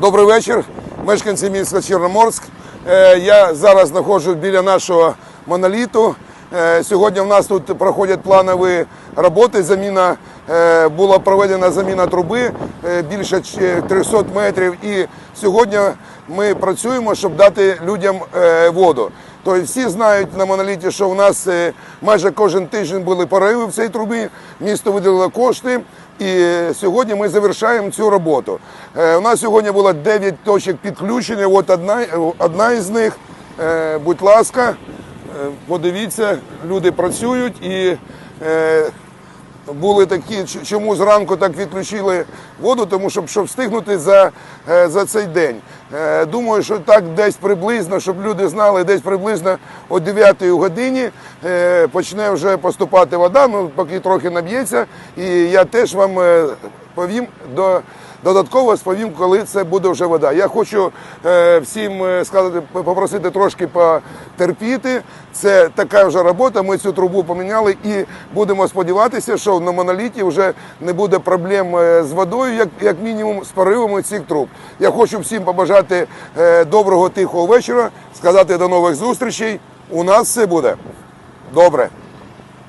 Добрий вечір, мешканці міста Чорноморськ. Е, Я зараз знаходжусь біля нашого моноліту. Е, Сьогодні в нас тут проходять планові роботи. Заміна е, була проведена заміна труби більше ч- 300 метрів. І сьогодні ми працюємо, щоб дати людям воду. Тобто всі знають на моноліті, що в нас е, майже кожен тиждень були пориви в цій трубі. Місто виділило кошти. І сьогодні ми завершаємо цю роботу. Е, У нас сьогодні було 9 точок підключення. От одна, одна із них. Е, Будь ласка, е, подивіться, люди працюють і е, були такі, чому зранку так відключили воду, тому щоб, щоб встигнути за, е, за цей день. Е, Думаю, що так десь приблизно, щоб люди знали, десь приблизно о 9 годині е, почне вже поступати вода, ну поки трохи наб'ється. І я теж вам повім до. Додатково сповім, коли це буде вже вода. Я хочу е, всім е, сказати, попросити трошки потерпіти. Це така вже робота. Ми цю трубу поміняли і будемо сподіватися, що на моноліті вже не буде проблем е, з водою, як, як мінімум з поривами цих труб. Я хочу всім побажати доброго тихого вечора, сказати до нових зустрічей. У нас все буде добре.